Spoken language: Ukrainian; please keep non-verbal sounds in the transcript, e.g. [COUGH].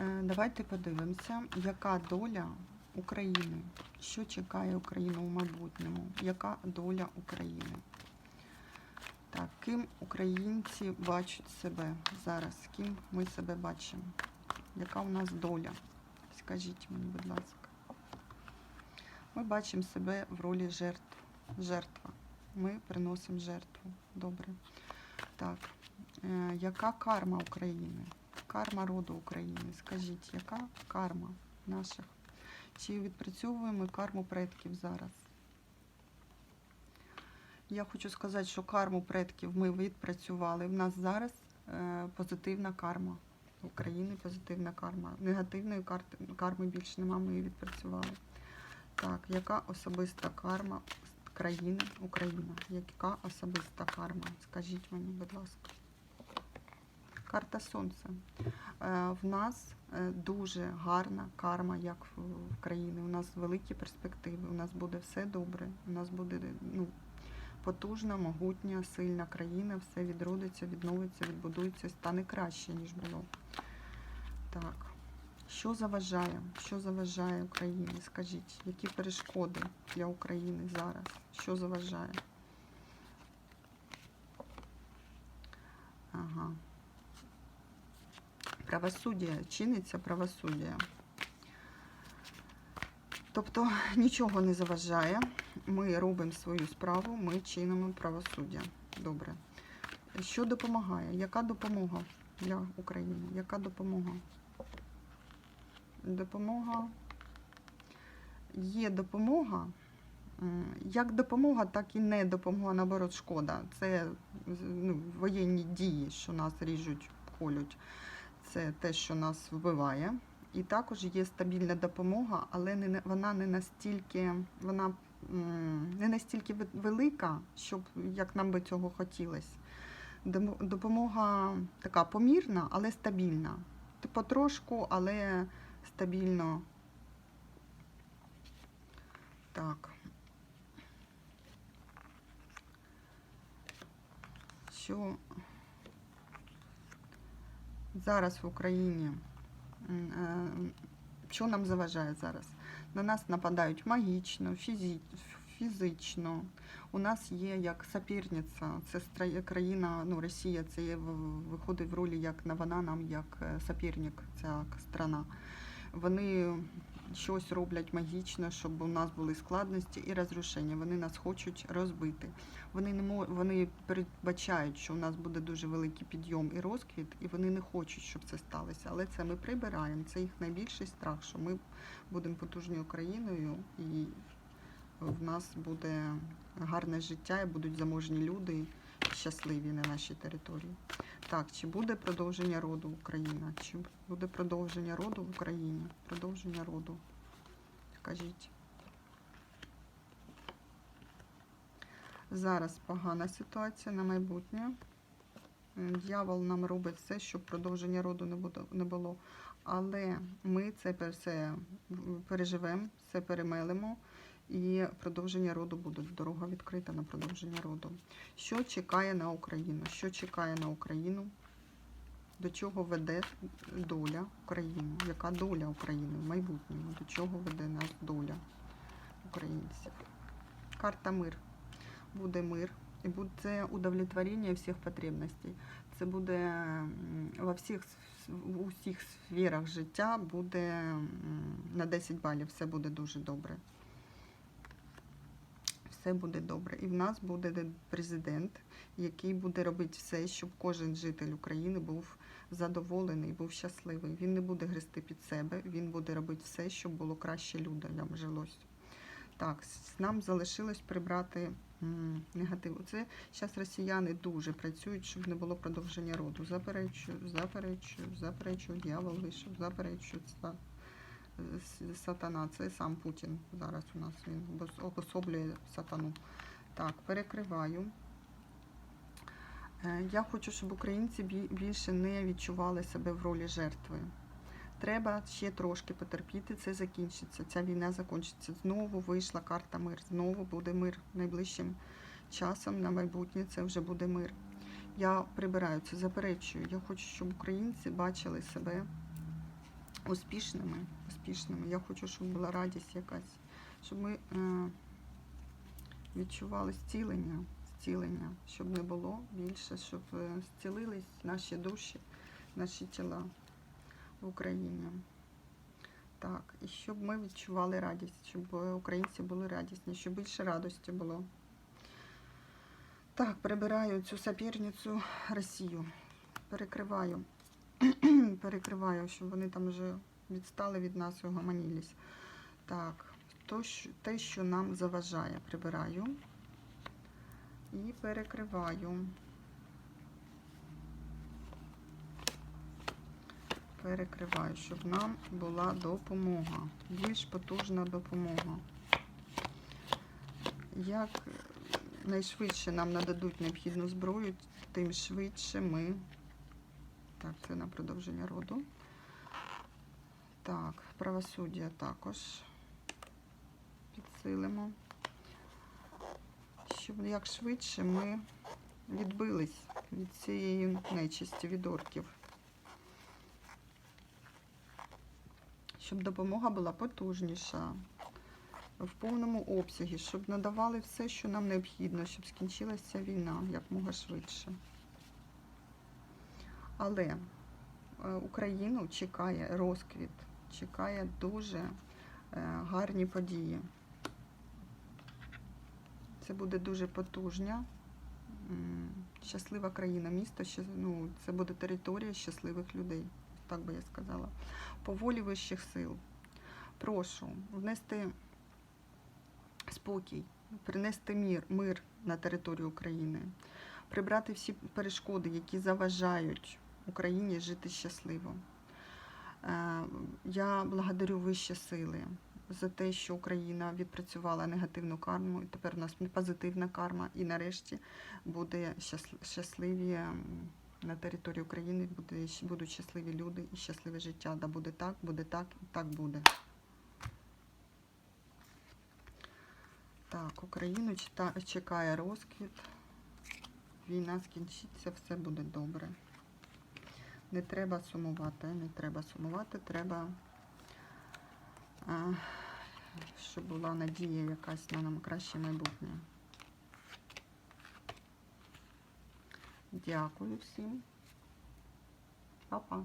Е, Давайте подивимося, яка доля України, що чекає Україну в майбутньому, яка доля України. Так, ким українці бачать себе зараз? Ким ми себе бачимо? Яка у нас доля? Скажіть мені, будь ласка. Ми бачимо себе в ролі жертв. Жертва. Ми приносимо жертву. Добре. Так. Е, яка карма України? Карма роду України. Скажіть, яка карма наших? Чи відпрацьовуємо карму предків зараз? Я хочу сказати, що карму предків ми відпрацювали. В нас зараз е, позитивна карма. В Україні позитивна карма. Негативної карми більше нема, ми її відпрацювали. Так, яка особиста карма країни Україна? Яка особиста карма? Скажіть мені, будь ласка. Карта Сонця. Е, В нас е, дуже гарна карма, як в країні. У нас великі перспективи, у нас буде все добре, у нас буде ну, потужна, могутня, сильна країна, все відродиться, відновиться, відбудується, стане краще, ніж було. Так. Що заважає? Що заважає Україні? Скажіть, які перешкоди для України зараз? Що заважає? Ага. Правосуддя, чиниться правосуддя. Тобто нічого не заважає. Ми робимо свою справу, ми чинимо правосуддя. Добре. Що допомагає? Яка допомога для України? Яка допомога? Допомога. Є допомога. Як допомога, так і не допомога, наоборот, шкода. Це ну, воєнні дії, що нас ріжуть, колють. Це те, що нас вбиває. І також є стабільна допомога, але не, вона не настільки, вона не настільки велика, щоб як нам би цього хотілося. Допомога така помірна, але стабільна. Потрошку, але стабільно. Так. Що зараз в Україні? е, Що нам заважає зараз? На нас нападають магічно, фізично. У нас є як сапірниця, це країна, ну Росія, це є, виходить в ролі як на вона нам як сапірник, ця страна. Вони щось роблять магічно, щоб у нас були складності і розрушення. Вони нас хочуть розбити. Вони не мо- вони передбачають, що у нас буде дуже великий підйом і розквіт, і вони не хочуть, щоб це сталося. Але це ми прибираємо. Це їх найбільший страх, що ми будемо потужною країною, і в нас буде гарне життя, і будуть заможні люди щасливі на нашій території. Так, чи буде продовження роду Україна? Чи буде продовження роду в Україні? Продовження роду. Скажіть. Зараз погана ситуація на майбутнє. Дьявол нам робить все, щоб продовження роду не було. Але ми це все переживемо, все перемелимо, і продовження роду буде. Дорога відкрита на продовження роду. Що чекає на Україну? Що чекає на Україну? До чого веде доля України? Яка доля України в майбутньому? До чого веде нас доля українців? Карта мир. Буде мир. І буде удовлетворення всіх потребностей. Це буде во всіх с- в усіх сферах життя буде на 10 балів. Все буде дуже добре. Все буде добре. І в нас буде президент, який буде робити все, щоб кожен житель України був задоволений, був щасливий. Він не буде грести під себе, він буде робити все, щоб було краще людям жилось. Так, нам залишилось прибрати негатив. Це зараз росіяни дуже працюють, щоб не було продовження роду. Заперечую, заперечую, заперечую, дьявол вийшов, заперечую. С- Сатана, це сам Путін зараз у нас він обособлює сатану. Так, перекриваю. Е, Я хочу, щоб українці більше не відчували себе в ролі жертви. Треба ще трошки потерпіти, це закінчиться. Ця війна закінчиться. Знову вийшла карта мир. Знову буде мир найближчим часом на майбутнє. Це вже буде мир. Я прибираю це, заперечую. Я хочу, щоб українці бачили себе успішними. Успішними. Я хочу, щоб була радість якась, щоб ми е, відчували зцілення, зцілення, щоб не було більше, щоб е, зцілились наші душі, наші тіла в Україні. Так, і щоб ми відчували радість, щоб українці були радісні, щоб більше радості було. Так, прибираю цю сапірницю Росію. Перекриваю. [CLEARS THROAT] Перекриваю, щоб вони там вже відстали від нас угомонілись. Так, то, що, те, що нам заважає, прибираю і перекриваю. Перекриваю, щоб нам була допомога. Більш потужна допомога. Як найшвидше нам нададуть необхідну зброю, тим швидше ми. Так, це на продовження роду. Так, правосуддя також підсилимо. Щоб як швидше ми відбились від цієї нечисті, від орків. Щоб допомога була потужніша, в повному обсягі, щоб надавали все, що нам необхідно, щоб скінчилася війна якмога швидше. Але е, Україну чекає розквіт, чекає дуже е, гарні події. Це буде дуже потужня, щаслива країна, місто, ну, це буде територія щасливих людей, так би я сказала. По волі вищих сил. Прошу внести спокій, принести мир, мир на територію України, прибрати всі перешкоди, які заважають Україні жити щасливо. Я благодарю вищі сили за те, що Україна відпрацювала негативну карму, і тепер у нас позитивна карма, і нарешті буде щасливі на території України, будуть щасливі люди і щасливе життя. Да буде так, буде так і так буде. Так, Україну чекає розквіт. Війна скінчиться, все буде добре. Не треба сумувати, не треба сумувати, треба, щоб була надія якась на нам краще майбутнє. Дякую всім. Па-па.